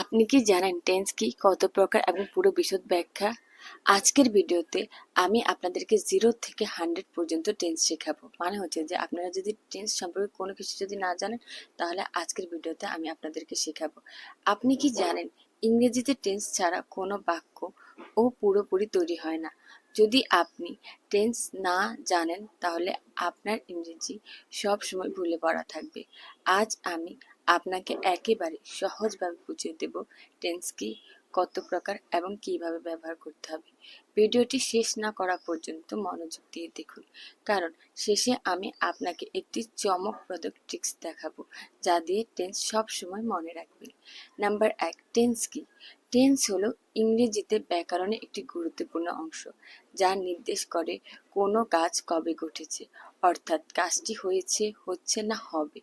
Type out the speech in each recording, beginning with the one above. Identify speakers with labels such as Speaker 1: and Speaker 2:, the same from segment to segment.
Speaker 1: আপনি কি জানেন টেন্স কি? কত প্রকার এবং পুরো বিশদ ব্যাখ্যা? আজকের ভিডিওতে আমি আপনাদেরকে জিরো থেকে হান্ড্রেড পর্যন্ত টেন্স শেখাবো। মানে হচ্ছে যে আপনারা যদি টেন্স সম্পর্কে কোনো কিছু যদি না জানেন, তাহলে আজকের ভিডিওতে আমি আপনাদেরকে শেখাবো। আপনি কি জানেন ইংরেজিতে টেন্স ছাড়া কোনো বাক্য ও পুরোপুরি তৈরি হয় না? যদি আপনি টেন্স না জানেন, তাহলে আপনার ইংরেজি সব সময় ভুলে পড়া থাকবে। আজ আমি আপনাকে একেবারে সহজভাবে বুঝিয়ে দেব টেন্স কি, কত প্রকার এবং কীভাবে ব্যবহার করতে হবে। ভিডিওটি শেষ না করা পর্যন্ত মনোযোগ দিয়ে দেখুন, কারণ শেষে আমি আপনাকে একটি চমকপ্রদ ট্রিক্স দেখাবো, যা দিয়ে টেন্স সব সময় মনে রাখবেন। নাম্বার এক টেন্স কি? টেন্স হলো ইংরেজিতে ব্যাকরণের একটি গুরুত্বপূর্ণ অংশ, যা নির্দেশ করে কোনো কাজ কবে ঘটেছে। অর্থাৎ কাজটি হয়েছে, হচ্ছে না হবে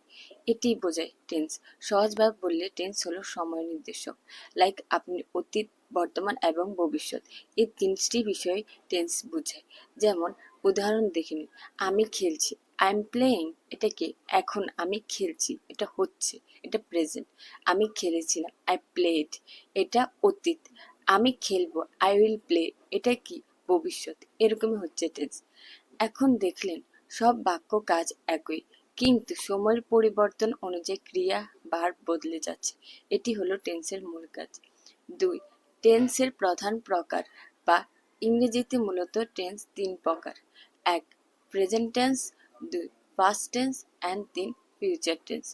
Speaker 1: এটি বোঝায় টেন্স। সহজভাবে বললে টেন্স হলো সময় নির্দেশক, লাইক আপনি অতীত, বর্তমান এবং ভবিষ্যৎ। এই তিনটি বিষয় টেন্স বোঝায়। যেমন, উদাহরণ দেখে নিন, আমি খেলছি আই এম প্লেয়িং এটা কি? এখন আমি খেলছি, এটা হচ্ছে, এটা প্রেজেন্ট আমি খেলেছিলাম আই প্লেড এটা অতীত। আমি খেলব আই উইল প্লে এটা কি? ভবিষ্যৎ। এরকমই হচ্ছে টেন্স। এখন দেখলেন সব বাক্য কাজ একই, কিন্তু সময়ের পরিবর্তন অনুযায়ী ক্রিয়া বার বদলে যাচ্ছে। এটি হলো টেন্সের মূল কাজ। দুই, টেন্সের প্রধান প্রকার বা ইংরেজিতে মূলত টেন্স তিন প্রকার। এক প্রেজেন্ট টেন্স দুই পাস্ট টেন্স অ্যান্ড তিন ফিউচার টেন্স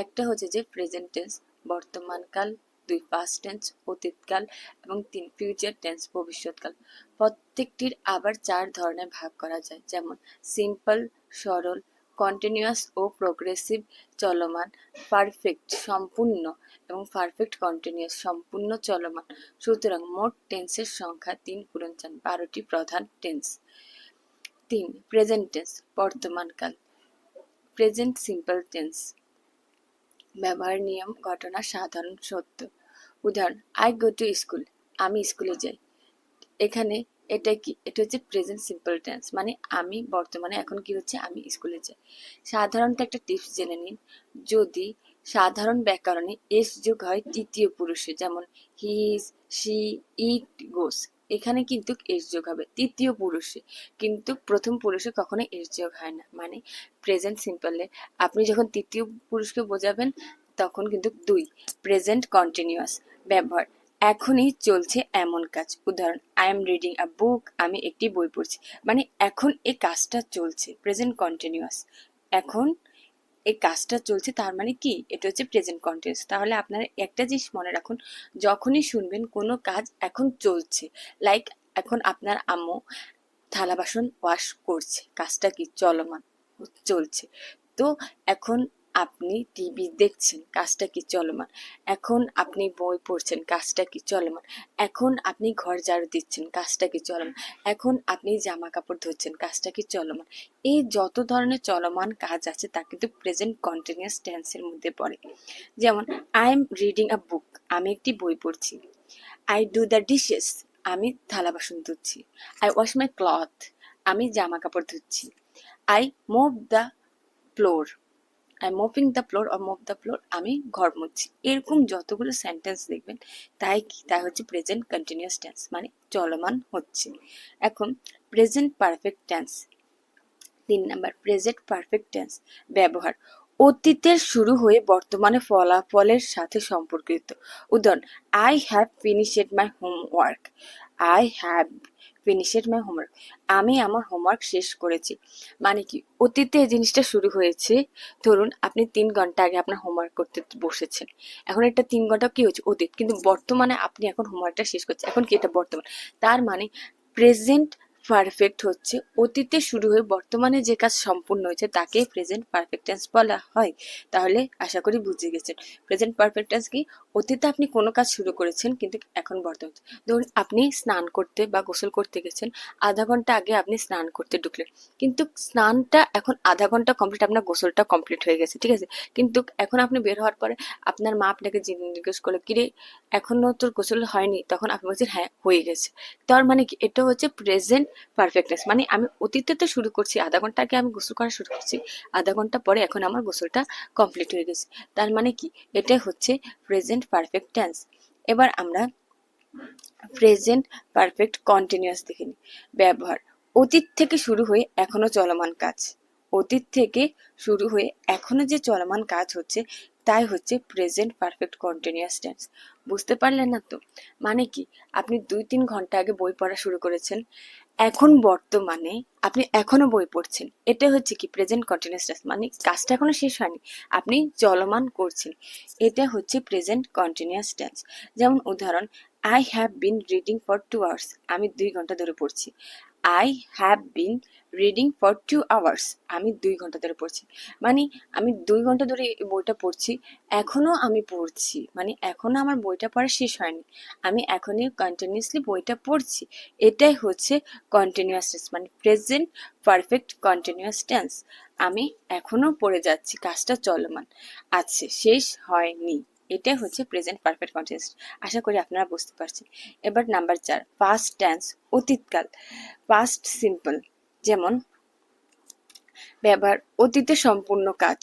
Speaker 1: একটা হচ্ছে যে প্রেজেন্ট টেন্স বর্তমানকাল দুই পাস্ট টেন্স অতীতকাল এবং তিন ফিউচার টেন্স ভবিষ্যৎকাল। প্রত্যেকটির আবার চার ধরনের ভাগ করা যায়। যেমন সিম্পল সরল কন্টিনিউয়াস ও প্রোগ্রেসিভ চলমান পারফেক্ট সম্পূর্ণ এবং পারফেক্ট কন্টিনিউয়াস সম্পূর্ণ, চলমান। সুতরাং মোট টেন্সের সংখ্যা তিন পূরণ চান বারোটি প্রধান টেন্স তিন প্রেজেন্ট টেন্স বর্তমানকাল। প্রেজেন্ট সিম্পল টেন্স ব্যবহার, নিয়ম, ঘটনা, সাধারণ সত্য। উদাহরণ আই গো টু স্কুল আমি স্কুলে যাই। এখানে এটা কি, এটা হচ্ছে প্রেজেন্ট সিম্পল টেন্স মানে আমি বর্তমানে এখন কি হচ্ছে, আমি স্কুলে যাই। সাধারণত একটা টিপস জেনে নিন। যদি সাধারণ ব্যাকরণে এস যোগ হয় তৃতীয় পুরুষে যেমন হিজ শি ইট গোস এখানে কিন্তু এস যোগ হবে, তৃতীয় পুরুষে। কিন্তু প্রথম পুরুষে কখনো এস যোগ হয় না মানে প্রেজেন্ট সিম্পলে আপনি যখন তৃতীয় পুরুষকে বোঝাবেন, তখন কিন্তু দুই প্রেজেন্ট কন্টিনিউয়াস ব্যবহার। এখনই চলছে এমন কাজ। উদাহরণ I am reading a book আমি একটি বই পড়ছি। মানে এখন এই কাজটা চলছে প্রেজেন্ট কন্টিনিউয়াস এখন এই কাজটা চলছে তার মানে কি? এটা হচ্ছে প্রেজেন্ট কন্টিনিউয়াস তাহলে আপনারা একটা জিনিস মনে রাখুন, যখনই শুনবেন কোনো কাজ এখন চলছে লাইক এখন আপনার আম্মু থালা বাসন ওয়াশ করছে, কাজটা কি চলমান? চলছে। তো এখন আপনি টিভি দেখছেন, কাজটা কি চলমান? এখন আপনি বই পড়ছেন, কাজটা কি চলমান? এখন আপনি ঘর ঝাড়ু দিচ্ছেন, কাজটা কি চলমান? এখন আপনি জামা কাপড় ধুচ্ছেন, কাজটা কি চলমান? এই যত ধরনের চলমান কাজ আছে তা কিন্তু প্রেজেন্ট কন্টিনিউয়াস টেন্সের মধ্যে পড়ে। যেমন I am reading a book আমি একটি বই পড়ছি। আই ডু দ্য ডিশেস আমি থালা বাসন ধুচ্ছি। আই ওয়াশ মাই ক্লথ আমি জামা কাপড় ধুচ্ছি। I move the floor I mopping the floor or move the floor আমি ঘর মুছছি। এরকম যতগুলো সেন্টেন্স দেখবেন, তাই কি, তাই হচ্ছে প্রেজেন্ট কন্টিনিউয়াস টেন্স মানে চলমান হচ্ছে। এখন প্রেজেন্ট পারফেক্ট টেন্স তিন নাম্বার প্রেজেন্ট পারফেক্ট টেন্স ব্যবহার। অতীতের শুরু হয়ে বর্তমানে ফলাফলের সাথে সম্পর্কিত। উদাহরণ I have finished my homework I have finished my homework আমি আমার হোমওয়ার্ক শেষ করেছি। মানে কি, অতীতে জিনিসটা শুরু হয়েছে, ধরুন আপনি তিন ঘণ্টা আগে আপনার হোমওয়ার্ক করতে বসেছেন। এখন এটা তিন ঘণ্টা কি হচ্ছে অতীত। কিন্তু বর্তমানে আপনি এখন হোমওয়ার্কটা শেষ করছেন। এখন কি এটা বর্তমান? তার মানে প্রেজেন্ট পারফেক্ট হচ্ছে। অতীতে শুরু হয়ে বর্তমানে যে কাজ সম্পূর্ণ হয়েছে তাকে প্রেজেন্ট পারফেক্ট টেন্স বলা হয়। তাহলে আশা করি বুঝে গেছেন। প্রেজেন্ট পারফেক্ট টেন্স কি? অতীতে আপনি কোনো কাজ শুরু করেছেন, কিন্তু এখন বর্তমান ধরুন, আপনি স্নান করতে বা গোসল করতে গেছেন, আধা ঘণ্টা আগে আপনি স্নান করতে ঢুকলেন। কিন্তু স্নানটা এখন আধা ঘণ্টা কমপ্লিট আপনার গোসলটা কমপ্লিট হয়ে গেছে, ঠিক আছে? কিন্তু এখন আপনি বের হওয়ার পরে আপনার মা আপনাকে জিজ্ঞেস করল কিরে এখনও তোর গোসল হয়নি? তখন আপনি বলছেন হ্যাঁ হয়ে গেছে। তার মানে কি? এটা হচ্ছে প্রেজেন্ট পারফেক্টনেস মানে আমি অতীতে তো শুরু করছি, আধা ঘণ্টা আগে আমি গোসল করা শুরু করছি, আধা ঘণ্টা পরে এখন আমার গোসলটা কমপ্লিট হয়ে গেছে। তার মানে কি? এটা হচ্ছে প্রেজেন্ট পারফেক্ট টেন্স এবার আমরা প্রেজেন্ট পারফেক্ট কন্টিনিউয়াস দেখে নিই। ব্যবহার, অতীত থেকে শুরু হয়ে এখনও চলমান কাজ। অতীত থেকে শুরু হয়ে এখনও যে চলমান কাজ হচ্ছে, তাই হচ্ছে প্রেজেন্ট পারফেক্ট কন্টিনিউয়াস টেন্স বুঝতে পারলেন না তো? মানে কি? আপনি দুই তিন ঘণ্টা আগে বই পড়া শুরু করেছেন এখন বর্তমানে আপনি এখনও বই পড়ছেন। এটা হচ্ছে কি প্রেজেন্ট কন্টিনিউয়াস মানে কাজটা এখনও শেষ হয়নি, আপনি চলমান করছেন। এটা হচ্ছে প্রেজেন্ট কন্টিনিউয়াস টেন্স যেমন উদাহরণ I have been reading for two hours আমি দুই ঘণ্টা ধরে পড়ছি। I have been reading for two hours আমি দুই ঘণ্টা ধরে পড়ছি। মানে আমি দুই ঘণ্টা ধরে এই বইটা পড়ছি। এখনও আমি পড়ছি। মানে এখনও আমার বইটা পড়া শেষ হয়নি। আমি এখনই কন্টিনিউয়াসলি বইটা পড়ছি। এটাই হচ্ছে কন্টিনিউয়াস টেন্স মানে প্রেজেন্ট পারফেক্ট কন্টিনিউয়াস টেন্স আমি এখনও পড়ে যাচ্ছি। কাজটা চলমান। আছে শেষ হয়নি। এটাই হচ্ছে প্রেজেন্ট পারফেক্ট কন্টিনিউয়াস আশা করি আপনারা বুঝতে পারছেন। এবার নাম্বার চার পাস্ট টেন্স অতীতকাল। পাস্ট সিম্পল যেমন ব্যবহার, অতীতে সম্পূর্ণ কাজ।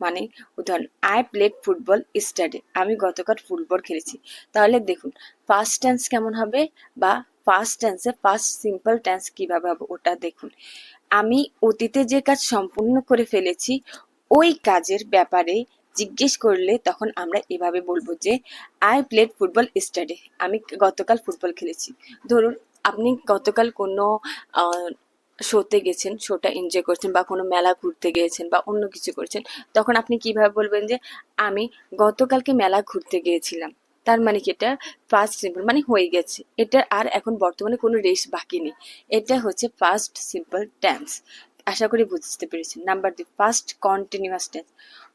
Speaker 1: মানে উদাহরণ আই প্লেড ফুটবল স্টাডি আমি গতকাল ফুটবল খেলেছি। তাহলে দেখুন ফার্স্ট টেন্স কেমন হবে বা ফার্স্ট টেন্সে ফার্স্ট সিম্পল টেন্স কীভাবে হবে ওটা দেখুন। আমি অতীতে যে কাজ সম্পূর্ণ করে ফেলেছি, ওই কাজের ব্যাপারে জিজ্ঞেস করলে তখন আমরা এভাবে বলব যে আই প্লেড ফুটবল স্টাডি আমি গতকাল ফুটবল খেলেছি। ধরুন, আপনি গতকাল কোনো শোতে গেছেন শোটা এনজয় করছেন বা কোনো মেলা ঘুরতে গিয়েছেন বা অন্য কিছু করছেন, তখন আপনি কীভাবে বলবেন যে, আমি গতকালকে মেলা ঘুরতে গিয়েছিলাম তার মানে কি? এটা ফার্স্ট সিম্পল মানে হয়ে গেছে। এটা আর এখন বর্তমানে কোনো রেস বাকি নেই। এটা হচ্ছে ফার্স্ট সিম্পল টেন্স আশা করি বুঝতে পেরেছেন। নাম্বার দুই ফার্স্ট কন্টিনিউয়াস টেন্স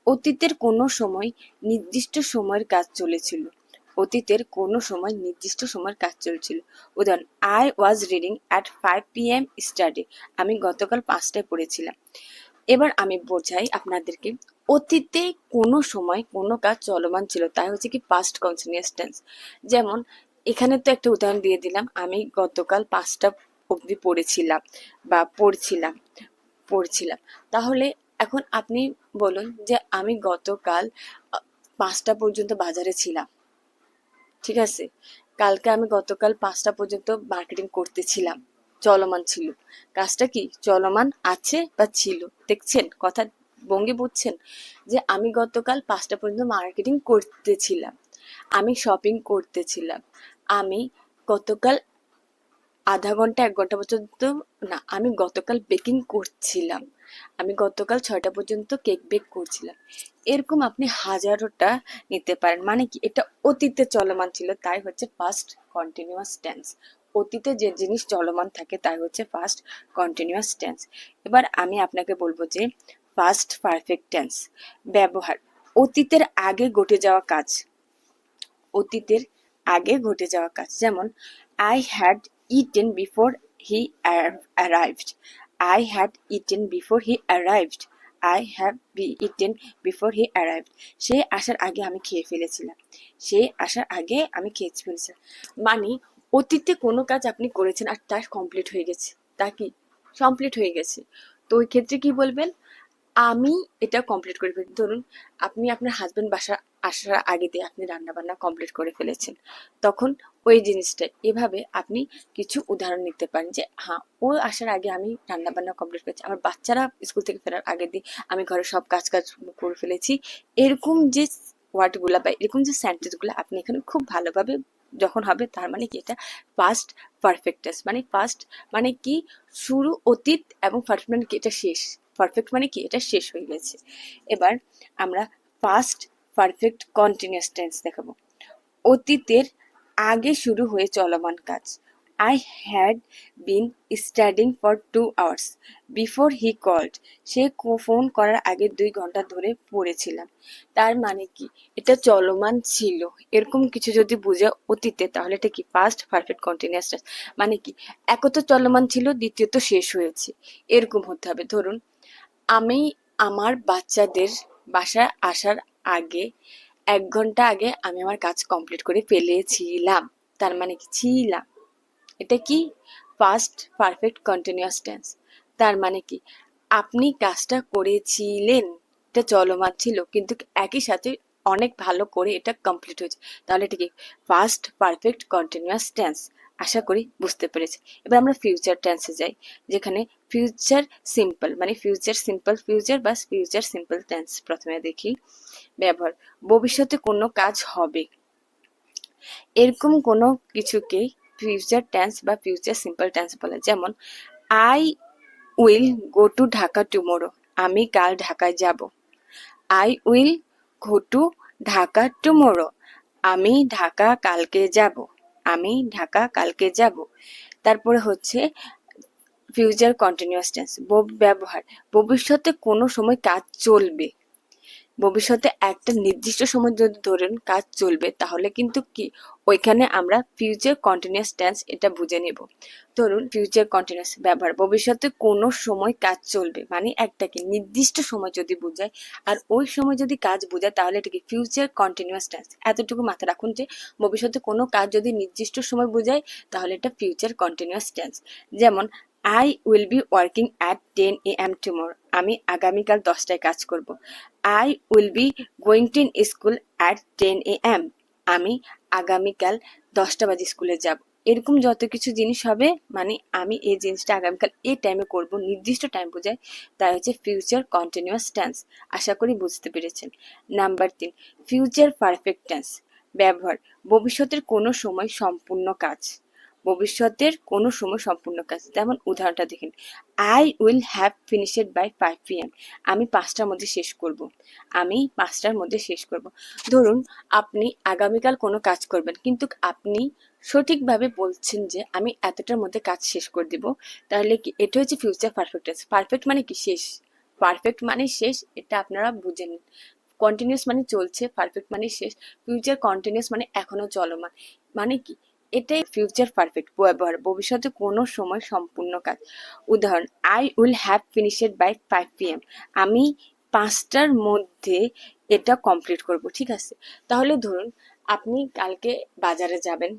Speaker 1: অতীতের কোনো সময় নির্দিষ্ট সময়ের কাজ চলেছিল। অতীতের কোনো সময় নির্দিষ্ট সময়ের কাজ চলছিল। উদাহরণ I was reading at five P M study আমি গতকাল পাঁচটায় পড়েছিলাম। এবার আমি বোঝাই আপনাদেরকে, অতীতে কোনো সময় কোনো কাজ চলমান ছিল, তাই হচ্ছে কি পাস্ট কন্টিনিউয়াস টেন্স যেমন, এখানে তো একটা উদাহরণ দিয়ে দিলাম, আমি গতকাল পাঁচটা অবধি পড়েছিলাম বা পড়ছিলাম পড়ছিলাম। তাহলে এখন আপনি বলুন যে আমি গতকাল পাঁচটা পর্যন্ত বাজারে ছিলাম। ঠিক আছে? কালকে আমি গতকাল পাঁচটা পর্যন্ত মার্কেটিং করতেছিলাম। চলমান ছিল। কাজটা কি? চলমান আছে বা ছিল? দেখছেন, কথা ভঙ্গি বুঝছেন? যে আমি গতকাল পাঁচটা পর্যন্ত মার্কেটিং করতেছিলাম। আমি শপিং করতেছিলাম। আমি গতকাল আধা ঘণ্টা, এক ঘণ্টা পর্যন্ত না, আমি গতকাল বেকিং করছিলাম। আমি গতকাল ছয়টা পর্যন্ত কেক বেক করছিলাম। এরকম আপনি হাজারোটা নিতে পারেন। মানে কি? এটা অতীতে চলমান ছিল, তাই হচ্ছে ফার্স্ট কন্টিনিউয়াস টেন্স অতীতে যে জিনিস চলমান থাকে, তাই হচ্ছে ফার্স্ট কন্টিনিউয়াস টেন্স এবার আমি আপনাকে বলব যে ফার্স্ট পারফেক্ট টেন্স ব্যবহার। অতীতের আগে ঘটে যাওয়া কাজ। অতীতের আগে ঘটে যাওয়া কাজ। যেমন I had eaten before he arrived had eaten before he arrived I have be eaten before he arrived সে আসার আগে আমি খেয়ে ফেলেছিলাম। সে আসার আগে আমি খেয়ে ফেলেছিলাম। মানে অতীতে কোনো কাজ আপনি করেছেন আর তার কমপ্লিট হয়ে গেছে। তা কি? কমপ্লিট হয়ে গেছে। তো ওই ক্ষেত্রে কি বলবেন? আমি এটা কমপ্লিট করে ফেলি ধরুন, আপনি আপনার হাজবেন্ড বাসা আসার আগে দিয়ে আপনি রান্না বান্না কমপ্লিট করে ফেলেছেন। তখন ওই জিনিসটা এভাবে আপনি কিছু উদাহরণ নিতে পারেন যে হ্যাঁ ও আসার আগে আমি রান্না বান্না কমপ্লিট করেছি। আমার বাচ্চারা স্কুল থেকে ফেরার আগে দিয়ে আমি ঘরে সব কাজ কাজ করে ফেলেছি। এরকম যে ওয়ার্ডগুলো বা এরকম যে সেন্টেন্সগুলো আপনি এখানে খুব ভালোভাবে যখন হবে, তার মানে কি? এটা পাস্ট পারফেক্টাস মানে পাস্ট মানে কি? শুরু, অতীত এবং পারফেক্ট মানে কি? এটা শেষ। পারফেক্ট মানে কি? এটা শেষ হয়ে গেছে। এবার আমরা পাস্ট পারফেক্ট কন্টিনিউয়াস টেন্স দেখাবো। অতীতের আগে শুরু হয়ে চলমান কাজ। I had been studying for two hours before he called say phone করার আগে দুই ঘণ্টা ধরে পড়েছিলাম। তার মানে কি? এটা চলমান ছিল। এরকম কিছু যদি বুঝে অতীতে, তাহলে এটা কি ফার্স্ট পারফেক্ট কন্টিনিউয়াস মানে কি? একত চলমান ছিল দ্বিতীয়ত শেষ হয়েছে। এরকম হতে হবে। ধরুন, আমি আমার বাচ্চাদের বাসায় আসার আগে এক ঘণ্টা আগে আমি আমার কাজ কমপ্লিট করে ফেলেছিলাম। তার মানে কি? ছিলাম। এটা কি? ফার্স্ট পারফেক্ট কন্টিনিউয়াস টেন্স তার মানে কি? আপনি কাজটা করেছিলেন, এটা চলমান ছিল, কিন্তু একই সাথে অনেক ভালো করে এটা কমপ্লিট হয়েছে। তাহলে এটা কি? ফার্স্ট পারফেক্ট কন্টিনিউয়াস টেন্স আশা করি বুঝতে পেরেছি। এবার আমরা ফিউচার টেন্সে যাই, যেখানে ফিউচার সিম্পল মানে ফিউচার সিম্পল ফিউচার বা ফিউচার সিম্পল টেন্স প্রথমে দেখি। ব্যবহার, ভবিষ্যতে কোনো কাজ হবে। এরকম কোনো কিছুকে ফিউচার টেন্স বা ফিউচার সিম্পল টেন্স বলে। যেমন I will go to Dhaka tomorrow আমি কাল ঢাকায় যাব। I will go to Dhaka tomorrow আমি ঢাকা কালকে যাব। আমি ঢাকা, কালকে যাব। তারপরে হচ্ছে ফিউচার কন্টিনিউয়াস টেন্স ব্যবহার। ভবিষ্যতে কোনো সময় কাজ চলবে। ভবিষ্যতে একটা নির্দিষ্ট সময় যদি ধরেন কাজ চলবে, তাহলে কিন্তু কি? ওইখানে আমরা ফিউচার কন্টিনিউয়াস টেন্স এটা বুঝে নেব। ধরুন ফিউচার কন্টিনিউয়াস ব্যবহার, ভবিষ্যতে কোনো সময় কাজ চলবে মানে একটাকে নির্দিষ্ট সময় যদি বোঝায়, আর ওই সময় যদি কাজ বোঝায়, তাহলে এটাকে ফিউচার কন্টিনিউয়াস টেন্স এতটুকু মাথায় রাখুন যে, ভবিষ্যতে কোনো কাজ যদি নির্দিষ্ট সময় বোঝায়, তাহলে এটা ফিউচার কন্টিনিউয়াস টেন্স যেমন I will be working at ten A M tomorrow আমি আগামীকাল দশটায় কাজ করব। I will be going to school at ten A M আমি আগামীকাল দশটা বাজে স্কুলে যাব। এরকম যত কিছু জিনিস হবে মানে আমি এই জিনিসটা আগামীকাল এই টাইমে করব, নির্দিষ্ট টাইম বোঝায়, তাই হচ্ছে ফিউচার কন্টিনিউয়াস টেন্স আশা করি বুঝতে পেরেছেন। নাম্বার তিন ফিউচার পারফেক্ট টেন্স ব্যবহার, ভবিষ্যতের কোনো সময় সম্পূর্ণ কাজ। ভবিষ্যতের কোনো সময় সম্পূর্ণ কাজ। যেমন উদাহরণটা দেখেন I will have finished by five P M আমি পাঁচটার মধ্যে শেষ করব। আমি পাঁচটার মধ্যে শেষ করব। ধরুন, আপনি আগামীকাল কোনো কাজ করবেন, কিন্তু আপনি সঠিকভাবে বলছেন যে, আমি এতটার মধ্যে কাজ শেষ করে দিব। তাহলে কি এটা হচ্ছে ফিউচার পারফেক্ট পারফেক্ট মানে কি শেষ? পারফেক্ট মানে শেষ, এটা আপনারা বুঝেন কন্টিনিউস মানে চলছে পারফেক্ট মানে শেষ। ফিউচার কন্টিনিউস মানে এখনও চলমান। মানে কি? এটাই ফিউচার পারফেক্ট ব্যবহার ভবিষ্যতে কোনো সময় সম্পূর্ণ কাজ। উদাহরণ I will have finished by five P M আমি পাঁচটার মধ্যে এটা কমপ্লিট করব, ঠিক আছে? তাহলে ধরুন, আপনি কালকে বাজারে যাবেন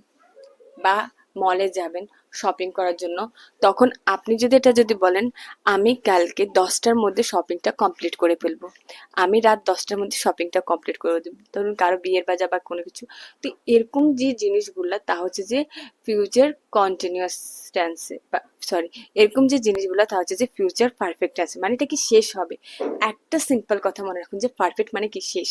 Speaker 1: বা মলে যাবেন শপিং করার জন্য। তখন আপনি যদি এটা যদি বলেন, আমি কালকে দশটার মধ্যে শপিংটা কমপ্লিট করে ফেলব। আমি রাত দশটার মধ্যে শপিংটা কমপ্লিট করে দেবো। ধরুন কারও বিয়ের বাজার বা কোনো কিছু। তো এরকম যে জিনিসগুলো, তা হচ্ছে যে ফিউচার কন্টিনিউয়াস টেন্সে সরি এরকম যে জিনিসগুলো, তা হচ্ছে যে ফিউচার পারফেক্ট আছে মানে এটা কি শেষ হবে? একটা সিম্পল কথা মনে রাখুন যে পারফেক্ট মানে কি শেষ।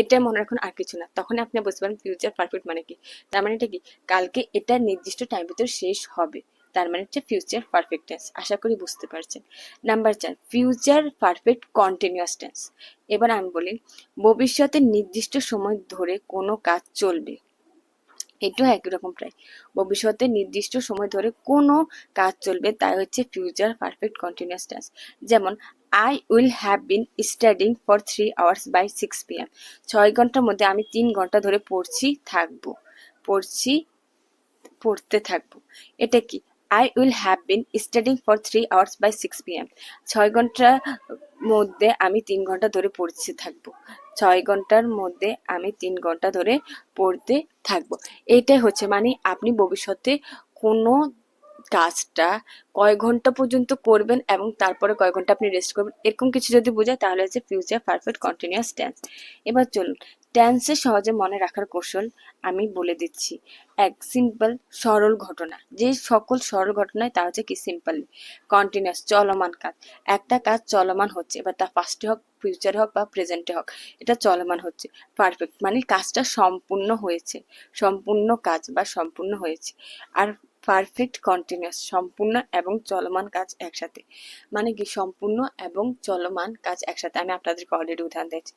Speaker 1: এটা মনে রাখুন আর কিছু না। তখন আপনি বুঝতে পারেন ফিউচার পারফেক্ট মানে কি। তার মানে এটা কি? কালকে এটা নির্দিষ্ট টাইম ভিতর শেষ হবে। তার মানে হচ্ছে ফিউচার পারফেক্ট টেন্স আশা করি বুঝতে পারছেন। নাম্বার চার ফিউচার পারফেক্ট কন্টিনিউয়াস টেন্স এবার আমি বলি, ভবিষ্যতে নির্দিষ্ট সময় ধরে কোনো কাজ চলবে। এটাও একই রকম প্রায়। ভবিষ্যতে নির্দিষ্ট সময় ধরে কোনো কাজ চলবে, তাই হচ্ছে ফিউচার পারফেক্ট কন্টিনিউয়াস টেন্স যেমন I will have been studying for three hours by six P M ছয় ঘণ্টার মধ্যে আমি তিন ঘণ্টা ধরে পড়ছি, থাকব। পড়ছি, পড়তে থাকব। এটা কি? I will have been studying for three hours by six P M ছয় ঘণ্টার মধ্যে আমি তিন ঘণ্টা ধরে পড়তে থাকব। ছয় ঘণ্টার মধ্যে আমি তিন ঘণ্টা ধরে পড়তে থাকব। এইটাই হচ্ছে মানে আপনি ভবিষ্যতে কোনো কাজটা কয় ঘণ্টা পর্যন্ত করবেন এবং তারপরে কয় ঘণ্টা আপনি রেস্ট করবেন। এরকম কিছু যদি বোঝায় তাহলে হচ্ছে ফিউচার পারফেক্ট কন্টিনিউয়াস টেন্স এবার চলুন টেন্সে সহজে মনে রাখার কৌশল আমি বলে দিচ্ছি। এক সিম্পল সরল ঘটনা। যে সকল সরল ঘটনায় তা হচ্ছে কি সিম্পল কন্টিনিউয়াস চলমান কাজ। একটা কাজ চলমান হচ্ছে, এবার তা ফার্স্টে হোক ফিউচারে হোক বা প্রেজেন্টে হোক, এটা চলমান হচ্ছে। পারফেক্ট মানে কাজটা সম্পূর্ণ হয়েছে। সম্পূর্ণ কাজ বা সম্পূর্ণ হয়েছে। আর পারফেক্ট কন্টিনিউয়াস সম্পূর্ণ এবং চলমান কাজ একসাথে। মানে কি সম্পূর্ণ এবং চলমান কাজ একসাথে? আমি আপনাদেরকে অলরেডি উদাহরণ দিয়েছি।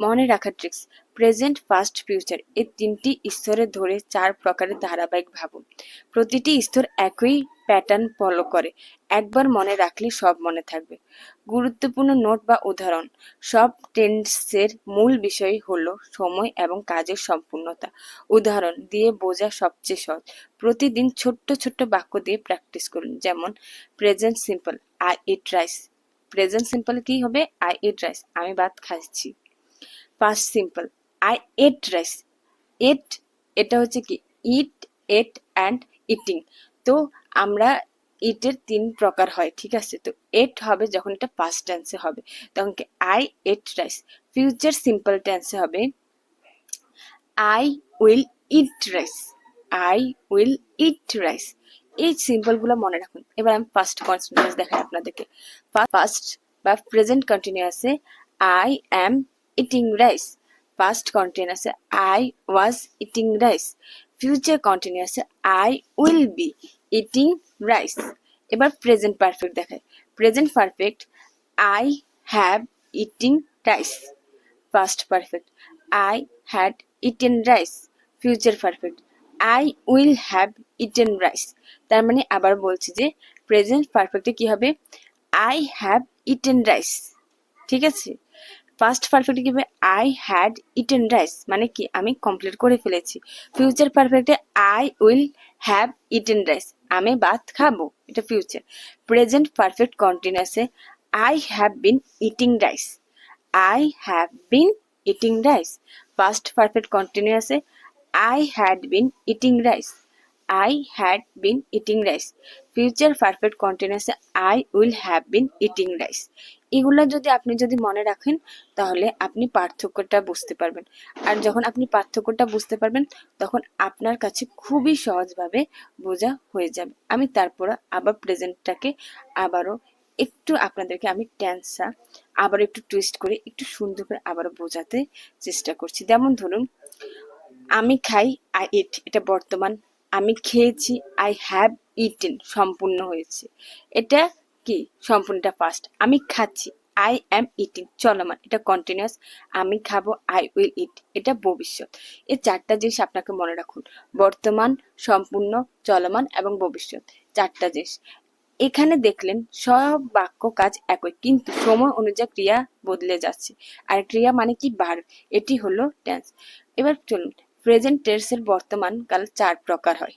Speaker 1: মনে রাখার ট্রিক্স প্রেজেন্ট পাস্ট ফিউচার এই তিনটি স্তরে ধরে চার প্রকারের ধারাবাহিক ভাবুন। প্রতিটি স্তর একই প্যাটার্ন ফলো করে। একবার মনে রাখলে সব মনে থাকবে। গুরুত্বপূর্ণ নোট বা উদাহরণ, সব টেন্সের মূল বিষয় হলো সময় এবং কাজের সম্পূর্ণতা। উদাহরণ দিয়ে বোঝা সবচেয়ে সহজ। প্রতিদিন ছোট্ট ছোট্ট বাক্য দিয়ে প্র্যাকটিস করুন, যেমন present simple I eat rice present simple কি হবে? আই ইট রাইস আমি ভাত খাচ্ছি। Past simple I ate rice ate এটা হচ্ছে কি? ইট এট অ্যান্ড ইটিং তো আমরা ইটের তিন প্রকার হয়, ঠিক আছে? তো এট হবে যখন এটা পাস্ট টেন্সে হবে। তখন কি? I ate rice future simple টেন্সে হবে I will eat rice I will eat rice এই সিম্পলগুলো মনে রাখুন। এবার আমি ফার্স্ট কন্টিনিউয়াস দেখাই আপনাদেরকে। ফার্স্ট বা present কন্টিনিউয়াসে I am eating rice past কন্টিনিউয়াসে I was eating rice future কন্টিনিউয়াসে I will be eating rice এবার প্রেজেন্ট পারফেক্ট দেখায় present perfect I have eating rice past perfect, I had eaten rice. Future perfect, I will have eaten rice. তার মানে আবার বলছি যে present পারফেক্টে কি হবে? I have eaten rice ঠিক আছে? পাস্ট পারফেক্টে কি আই হ্যাড ইটেন রাইস মানে কি, আমি কমপ্লিট করে ফেলেছি। Future পারফেক্টে I will have eaten rice আমি ভাত খাব, এটা future present perfect কন্টিনিউসে I have been eating rice I have been eating rice past perfect কন্টিনিউসে I had been eating rice I had been eating rice future perfect কন্টিনিউসে I will have been eating rice এগুলো যদি আপনি যদি মনে রাখেন, তাহলে আপনি পার্থক্যটা বুঝতে পারবেন। আর যখন আপনি পার্থক্যটা বুঝতে পারবেন, তখন আপনার কাছে খুবই সহজভাবে বোঝা হয়ে যাবে। আমি তারপর আবার প্রেজেন্টটাকে আবারও একটু আপনাদেরকে আমি টেন্সা আবার একটু টুইস্ট করে, একটু সুন্দর করে আবারও বোঝাতে চেষ্টা করছি। যেমন ধরুন, আমি খাই আই ইট এটা বর্তমান। আমি খেয়েছি আই হ্যাভ ইটেন সম্পূর্ণ হয়েছে। এটা কি? সম্পূর্ণটা ফার্স্ট আমি খাচ্ছি। আই অ্যাম ইটিং চলমান এটা কন্টিনিউয়াস আমি খাব আই উইল ইট এটা ভবিষ্যৎ। এই চারটা জিনিস আপনাকে মনে রাখুন। বর্তমান, সম্পূর্ণ, চলমান এবং ভবিষ্যৎ। চারটা জিনিস। এখানে দেখলেন সব বাক্য কাজ একই, কিন্তু সময় অনুযায়ী ক্রিয়া বদলে যাচ্ছে। আর ক্রিয়া মানে কি? বার। এটি হলো টেন্স এবার চলুন। প্রেজেন্ট টেন্সের বর্তমান কাল চার প্রকার হয়।